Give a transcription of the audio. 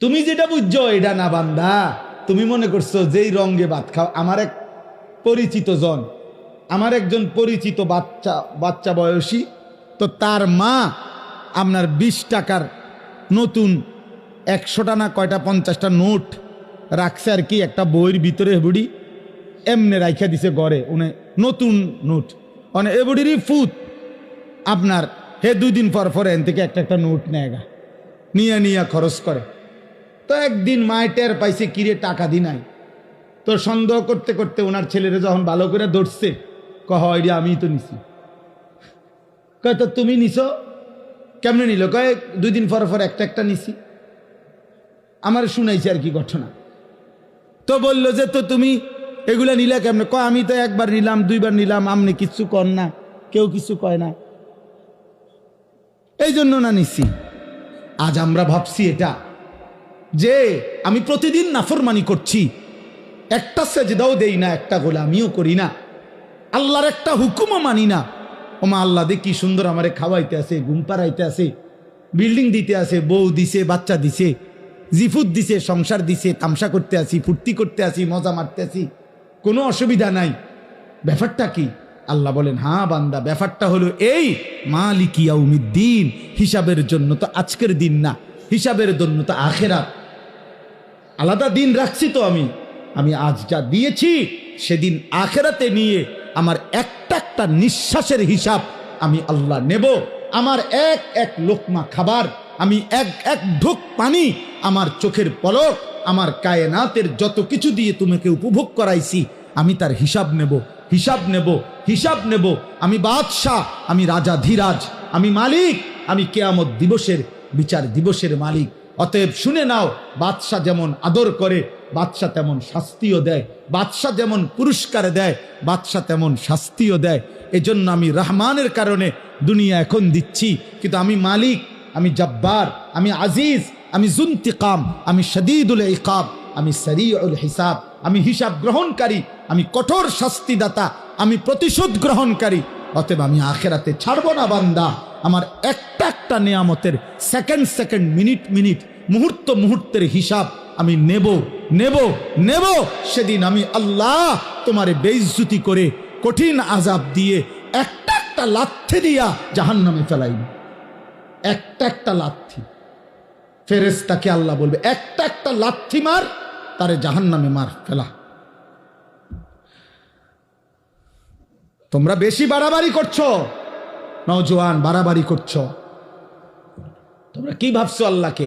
তুমি যেটা বুঝছ, এটা না বান্দা। তুমি মনে করছ যেই রঙ্গে ভাত খাও, আমার এক পরিচিত জন, আমার একজন পরিচিত বাচ্চা বাচ্চা বয়সী, তো তার মা আপনার বিশ টাকার নতুন একশোটা না কয়টা পঞ্চাশটা নোট রাখছে আর কি একটা বইয়ের ভিতরে বুড়ি এমনে রাইখা দিছে গড়ে উনি নতুন নোট। মানে এ বুড়িরই ফুত। আপনার হে দুই দিন পর পর এন থেকে একটা একটা নোট নেয় গা। নিয়ে নিয়ে খরচ করে। তো একদিন মায় টের পাইছে, কিরে, টাকা দি নাই। তো সন্দেহ করতে করতে ওনার ছেলেরা যখন ভালো করে ধরছে, কহ এটি আমি তো নিছি। কয়, তো তুমি নিছো? কেমনে নিল? কয়, দুই দিন পর পর একটা একটা নিছি। আমার শুনাইছে আর কি ঘটনা। তো বলল যে, তো তুমি এগুলা নিলে কেমনে? কয়, আমি তো একবার নিলাম, দুইবার নিলাম, আমনি কিচ্ছু কর না, কেউ কিছু কয় না। এই জন্য না নিছি। আজ আমরা ভাবছি এটা যে আমি প্রতিদিন নাফরমানি করছি। একটা সেজদাও দেই না, একটা গোলামিও করি না। আল্লাহর একটা হুকুমও মানি না। ওমা আল্লাহ দে কি সুন্দর আমারে খাওয়াইতে আছে, ঘুম পাড়াইতে আছে, বিল্ডিং দিতে আছে, বউ দিছে, বাচ্চা দিছে, জিফুত দিছে, সংসার দিছে, তামসা করতে আসি ফুর্তি করতে আসি মজা মারতে আসি কোনো অসুবিধা নাই। ব্যাপারটা কি? আল্লাহ বলেন হ্যাঁ বান্দা, ব্যাপারটা হলো এই, মালিকিয়াউমিদ্দিন, হিসাবের জন্য তো আজকের দিন না, হিসাবের জন্য তো আখেরাত। আলাদা দিন রাখছি তো আমি। আমি আজ যা দিয়েছি, সেদিন আখেরাতে নিয়ে আমার একটা একটা নিঃশ্বাসের হিসাব আমি আল্লাহ নেব। আমার এক এক লোকমা খাবার, আমি এক এক ঢোক পানি, আমার চোখের পলক, আমার কায়নাতের যত কিছু দিয়ে তোমাকে উপভোগ করাইছি, আমি তার হিসাব নেব হিসাব নেব হিসাব নেব। আমি বাদশাহ, আমি রাজা ধীরাজ, আমি মালিক, আমি কেয়ামত দিবসের, বিচার দিবসের মালিক। অতএব শুনে নাও, বাদশাহ যেমন আদর করে, বাদশাহ তেমন শাস্তিও দেয়। বাদশাহ যেমন পুরস্কার দেয়, বাদশাহ তেমন শাস্তিও দেয়। এজন্য আমি রহমানের কারণে দুনিয়া এখন দিচ্ছি। কিন্তু আমি মালিক, আমি জব্বার, আমি আজিজ, আমি জুন্তিকাম, আমি শদীদুল ইকাব, আমি সরিউল হিসাব, আমি হিসাব গ্রহণকারী, আমি কঠোর শাস্তিদাতা, আমি প্রতিশোধ গ্রহণকারী। অতএব আমি আখেরাতে ছাড়বো না, বান্দা। আমার একটা একটা নিয়ামতের সেকেন্ড সেকেন্ড মিনিট মিনিট মুহূর্ত মুহূর্তের হিসাব আমি নেব নেব নেব। সেদিন আমি আল্লাহ তোমারে বেইজ্জুতি করে কঠিন আজাব দিয়ে একটা একটা লাথি দিয়া জাহান নামে ফেলাইব একটা একটা লাথি। ফেরেস তাকে আল্লাহ বলবে, একটা একটা লাথি মার, তারে জাহান নামে মার, ফেলা। তোমরা বেশি বাড়াবাড়ি করছ। নওজোয়ান বাড়াবাড়ি করছ। তোমরা কি ভাবছ আল্লাহকে?